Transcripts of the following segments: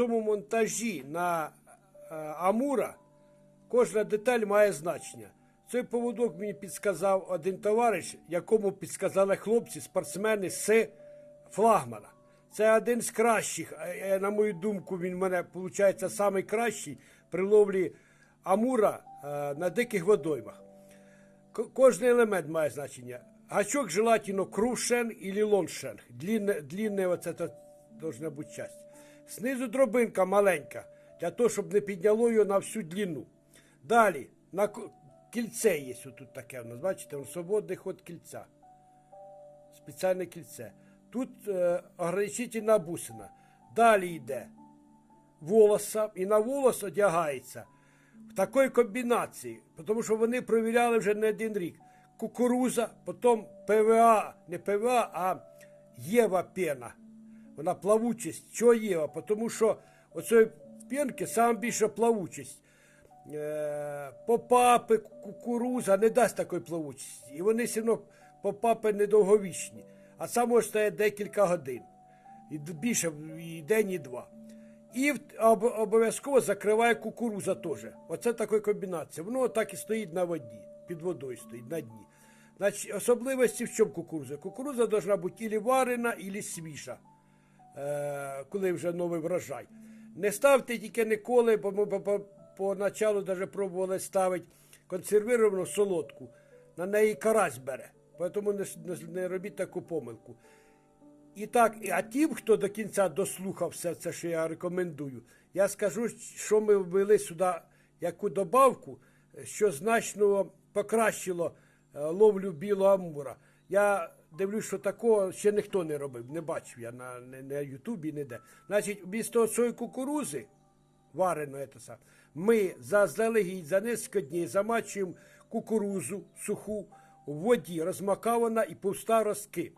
цьому монтажі на е, Амура кожна деталь має значення. Цей поводок мені підсказав один товариш, якому підсказали хлопці, спортсмени з флагмана. Це один з кращих. е, е, На мою думку, він в мене виходить найкращий при ловлі Амура на диких водоймах. Кожний елемент має значення. Гачок желательно крушен или лоншен. Длинне, длинне оце должна бути часть. Знизу дробинка маленька, для того, щоб не підняло його на всю длину. Далі, на кільце є тут таке бачите, он свободний ход кільця. Спеціальне кільце. Тут е, ограничительна бусина. Далі йде волоса, і на волос одягається в такій комбінації, тому що вони провіряли вже не один рік. Кукуруза, потім ПВА, не ПВА, а Єва пена. Вона плавучість. Чого Єва? Тому що оцієї пенки саме більша плавучість. Е, попапи, кукуруза не дасть такої плавучості. І вони все одно попапи недовговічні. А сам може стояти декілька годин. І більше і день, і два. І обов'язково закриває кукуруза теж. Оце така комбінація. Воно так і стоїть на воді, під водою стоїть на дні. Значить, особливості в чому кукуруза? Кукуруза повинна бути ілі варена, ілі свіжа, коли вже новий врожай. Не ставте тільки ніколи, бо ми по- по- поначалу навіть пробували ставити консервіровану солодку. На неї карась бере. Тому не, не, робіть таку помилку. І так, а тим, хто до кінця дослухав все це, що я рекомендую, я скажу, що ми ввели сюди яку добавку, що значно покращило е, ловлю білого амура. Я дивлюсь, що такого ще ніхто не робив, не бачив я на, на, на Ютубі ніде. Значить, вмісто цієї кукурузи, вареної, це саме, ми заздалегідь за несколько днів замачуємо кукурузу суху в воді, розмакавана і пуста розки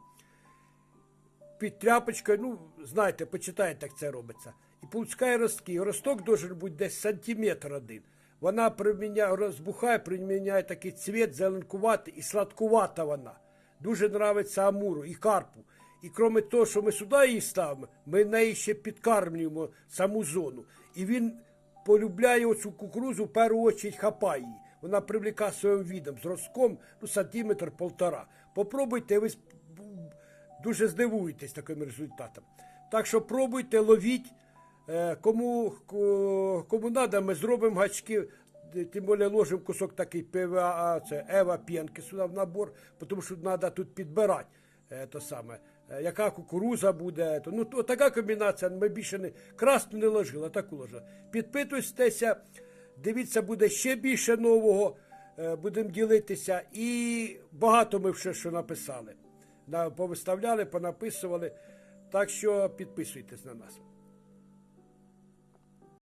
під тряпочкою, ну, знаєте, почитайте, як це робиться. І пускає ростки. Росток должен бути десь сантиметр один. Вона приміняє, розбухає, приміняє такий цвіт зеленкуватий і сладкувата вона. Дуже нравиться амуру і карпу. І крім того, що ми сюди її ставимо, ми неї ще підкармлюємо саму зону. І він полюбляє оцю кукурузу, в першу чергу хапає її. Вона привлікає своїм відом з ростком ну, сантиметр-полтора. Попробуйте, ви дуже здивуєтесь таким результатом. Так що пробуйте, ловіть. Е, Кому, кому треба, ми зробимо гачки, тим більше ложимо кусок такий ПВА, це Ева п'янки сюди в набор, тому що треба тут підбирати. е, То саме, е, яка кукуруза буде. То, ну, то, така комбінація, ми більше не красну не ложили, а таку ложили. Підпитуйтеся, дивіться, буде ще більше нового, е, будемо ділитися. І багато ми вже що написали. Повиставляли, понаписували. Так що підписуйтесь на нас.